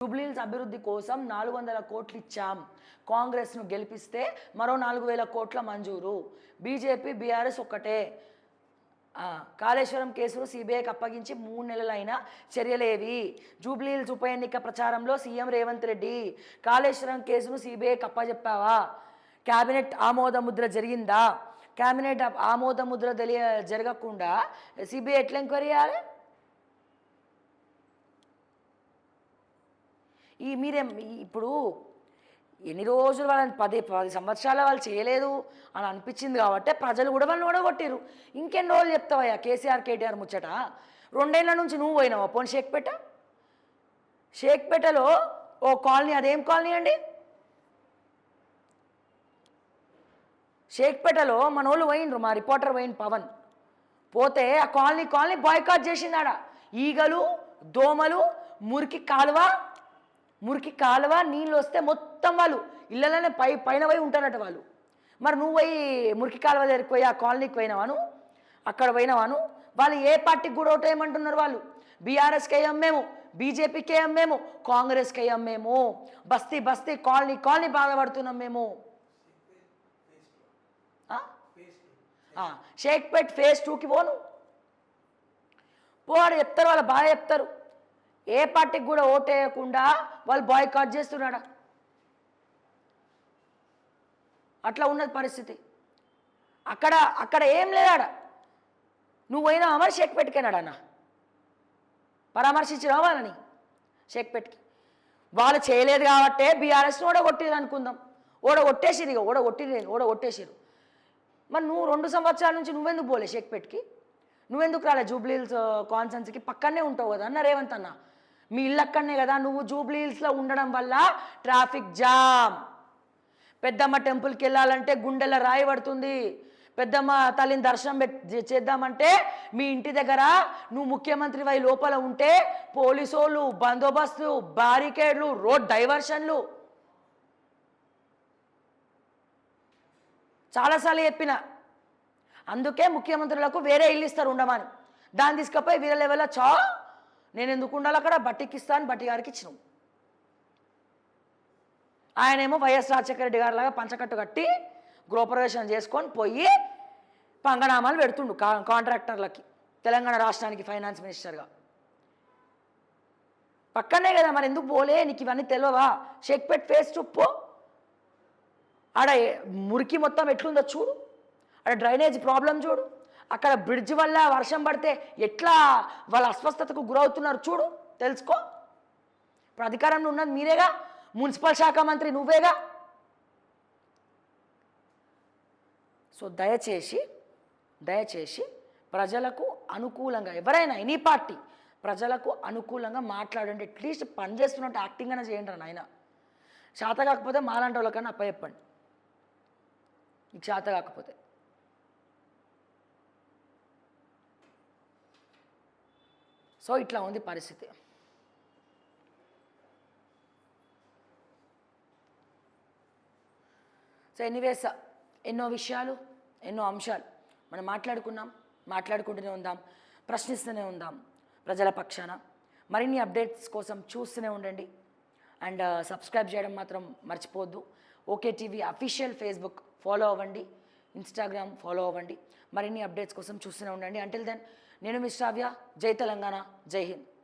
జూబ్లీహిల్స్ అభివృద్ధి కోసం నాలుగు వందల కోట్లు ఇచ్చాం కాంగ్రెస్ను గెలిపిస్తే మరో నాలుగు వేల కోట్ల మంజూరు. బీజేపీ బీఆర్ఎస్ ఒక్కటే. కాళేశ్వరం కేసును సిబిఐకి అప్పగించి మూడు నెలలైనా చర్యలేవి. జూబ్లీహిల్స్ ఉప ఎన్నిక ప్రచారంలో సీఎం రేవంత్ రెడ్డి కాళేశ్వరం కేసును సిబిఐకి అప్పజెప్పావా? కేబినెట్ ఆమోద ముద్ర జరిగిందా? కేబినెట్ ఆమోద ముద్ర తెలియ జరగకుండా సిబిఐ ఎట్లా ఎంక్వైరీ చేయాలి? ఈ మీరేం ఇప్పుడు ఎన్ని రోజులు వాళ్ళని పది పది సంవత్సరాల వాళ్ళు చేయలేదు అని అనిపించింది కాబట్టి ప్రజలు కూడా వాళ్ళని ఓడగొట్టారు ఇంకెన్ని రోజులు చెప్తావయ్యా? కేసీఆర్ కేటీఆర్ ముచ్చట? రెండేళ్ళ నుంచి నువ్వు పోయినావా? పోనీ షేక్పేట? షేక్పేటలో ఓ కాలనీ అదేం కాలనీ అండి? షేక్పేటలో మన వాళ్ళు పోయిండ్రు మా రిపోర్టర్ పోయిన పవన్. పోతే ఆ కాలనీ కాలనీ బాయ్కాట్ చేసిందాడ. ఈగలు దోమలు మురికి కాలువ మురికి కాలువ నీళ్ళు వస్తే మొత్తం వాళ్ళు ఇళ్ళలోనే పై పైన పోయి ఉంటారట వాళ్ళు. మరి నువ్వు పోయి మురికి కాలువ దగ్గరికి పోయి ఆ కాలనీకి పోయినవాను అక్కడ పోయినవాను వాళ్ళు ఏ పార్టీకి కూడా ఓటేయమంటున్నారు వాళ్ళు. బీఆర్ఎస్కి వేయం మేము బీజేపీకి వేయం మేము కాంగ్రెస్కి వేయం మేము. బస్తీ బస్తీ కాలనీ కాలనీ బాధపడుతున్నాం మేము. షేక్పేట్ ఫేజ్ టూకి పోను. పోడు చెప్తారు వాళ్ళు బాగా చెప్తారు. ఏ పార్టీకి కూడా ఓటేయకుండా వాళ్ళు బాయ్కాట్ చేస్తున్నాడా అట్లా ఉన్నది పరిస్థితి. అక్కడ అక్కడ ఏం లేదాడ? నువ్వు పోయినా అమర్ షేక్పేట్కేనాడు అన్న? రావాలని షేక్ షేక్పేట్కి వాళ్ళు చేయలేదు కాబట్టే బీఆర్ఎస్ని ఓడగొట్టిరు అనుకుందాం. ఓడగొట్టేసిరు ఇక ఓడగొట్టిరు ఓడగొట్టేసిరు మరి నువ్వు రెండు సంవత్సరాల నుంచి నువ్వెందుకు పోలే షేక్పేట్కి నువ్వెందుకు రాలే జూబ్లీల్స్ కాన్సెన్స్కి పక్కనే ఉంటావు కదా అన్న రేవంత్ అన్న. మీ ఇల్లు అక్కడనే కదా నువ్వు జూబ్లీహిల్స్లో ఉండడం వల్ల ట్రాఫిక్ జామ్. పెద్దమ్మ టెంపుల్కి వెళ్ళాలంటే గుండెల రాయి పడుతుంది. పెద్దమ్మ తల్లిని దర్శనం చేద్దామంటే మీ ఇంటి దగ్గర నువ్వు ముఖ్యమంత్రి వై లోపల ఉంటే పోలీసోళ్ళు బందోబస్తు బారికేడ్లు రోడ్ డైవర్షన్లు. చాలాసార్లు చెప్పిన. అందుకే ముఖ్యమంత్రులకు వేరే ఇల్లు ఇస్తారు ఉండమని. దాన్ని తీసుకపోయి వీర లెవెల్లో చా నేను ఎందుకు ఉండాలి అక్కడ? బట్టికి ఇస్తాను బట్టి గారికి ఇచ్చినాం. ఆయనేమో వైఎస్ రాజశేఖర రెడ్డి గారి లాగా పంచకట్టు కట్టి గృహప్రవేశం చేసుకొని పోయి పంగనామాలు పెడుతుండు కా కాంట్రాక్టర్లకి తెలంగాణ రాష్ట్రానికి ఫైనాన్స్ మినిస్టర్గా. పక్కనే కదా మరి ఎందుకు పోలే? నీకు ఇవన్నీ తెలియవా షేక్పేట్ ఫేస్ టు ఆడ మురికి మొత్తం ఎట్లుందో చూడు. ఆడ డ్రైనేజ్ ప్రాబ్లం చూడు. అక్కడ బ్రిడ్జ్ వల్ల వర్షం పడితే ఎట్లా వాళ్ళ అస్వస్థతకు గురవుతున్నారు చూడు తెలుసుకో. ఇప్పుడు అధికారంలో ఉన్నది మీరేగా? మున్సిపల్ శాఖ మంత్రి నువ్వేగా? సో దయచేసి దయచేసి ప్రజలకు అనుకూలంగా ఎవరైనా ఎనీ పార్టీ ప్రజలకు అనుకూలంగా మాట్లాడండి. అట్లీస్ట్ పని చేస్తున్నట్టు యాక్టింగ్ అయినా చేయండి రా నాయన. శాత కాకపోతే మాలాంటి వాళ్ళకన్నా అప్పచెప్పండి. నీకు చేత కాకపోతే. సో ఇట్లా ఉంది పరిస్థితి. సో ఎనీవేస్ ఎన్నో విషయాలు ఎన్నో అంశాలు మనం మాట్లాడుకున్నాం మాట్లాడుకుంటూనే ఉందాం ప్రశ్నిస్తూనే ఉందాం ప్రజల పక్షాన. మరిన్ని అప్డేట్స్ కోసం చూస్తూనే ఉండండి. అండ్ సబ్స్క్రైబ్ uh, చేయడం మాత్రం మర్చిపోవద్దు. Okay TV official Facebook follow అవ్వండి. ఇన్స్టాగ్రామ్ ఫాలో అవ్వండి. మరిన్ని అప్డేట్స్ కోసం చూస్తూనే ఉండండి. అంటిల్ దెన్ నేను మిస్ శ్రావ్య. జై తెలంగాణ. జై హింద్.